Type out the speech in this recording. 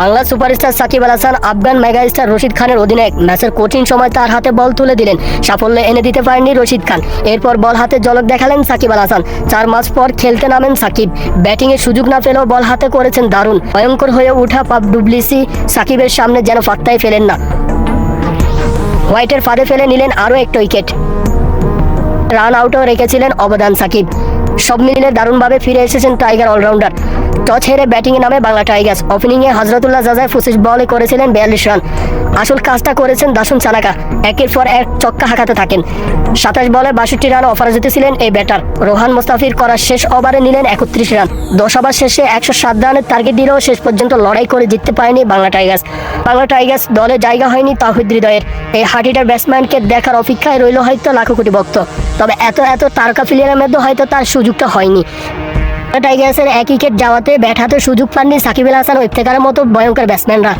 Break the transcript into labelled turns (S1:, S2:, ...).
S1: Bangla superstar Shakib Al Hasan, Afghan megastar Rashid খানের অধিনায়ক। ম্যাচের কঠিন সময় তার হাতে বল তুলে দিলেন। সাফল্য এনে দিতে পারেননি রশিদ খান। এরপর বল হাতে ঝলক দেখালেন সাকিব আল হাসান। চার মাস পর খেলতে নামেন সাকিব। ব্যাটিংয়ের সুযোগ না পেলেও বল হাতে করেছেন দারুণ। ভয়ঙ্কর হয়ে উঠা পাপ ডুবলিসি সাকিবের সামনে যেন পাত্তাই ফেলেন না। হোয়াইটের ফাঁদে ফেলে নিলেন আরও একটা উইকেট। রান আউটও রেখেছিলেন অবদান সাকিব। সব মিলিয়ে দারুণভাবে ফিরে এসেছেন টাইগার অলরাউন্ডার। টস হেরে ব্যাটিংয়ে নামে বাংলা টাইগার্স। ওপেনিংয়ে হজরতুল্লাহ জাজায় পঁচিশ বলে করেছিলেন বিয়াল্লিশ রান। আসল কাজটা করেছেন দাসুন চানাকা। একের পর এক চক্কা হাঁকাতে থাকেন। সাতাশ বলে বাষট্টি রান অপরাজিত ছিলেন এই ব্যাটার। রোহান মোস্তাফির করার শেষ ওভারে নিলেন একত্রিশ রান। দশ ওভার শেষে একশো সাত রানের টার্গেট দিলেও শেষ পর্যন্ত লড়াই করে জিততে পারেনি বাংলা টাইগার্স। বাংলা টাইগার্স দলে জায়গা হয়নি তাহিদ হৃদয়ের। এই হাটিটার ব্যাটসম্যানকে দেখার অপেক্ষায় রইল হয়তো লাখো কোটি ভক্ত। তবে এত এত তারকা প্লেয়ারের মধ্যে হয়তো তার সুযোগটা হয়নি। টাইগার্সের এক উইকেট যাওয়াতে ব্যাট হাতে সুযোগ পাননি সাকিব আল হাসান ও ইফতেকারের মতো ভয়ঙ্কর ব্যাটসম্যানরা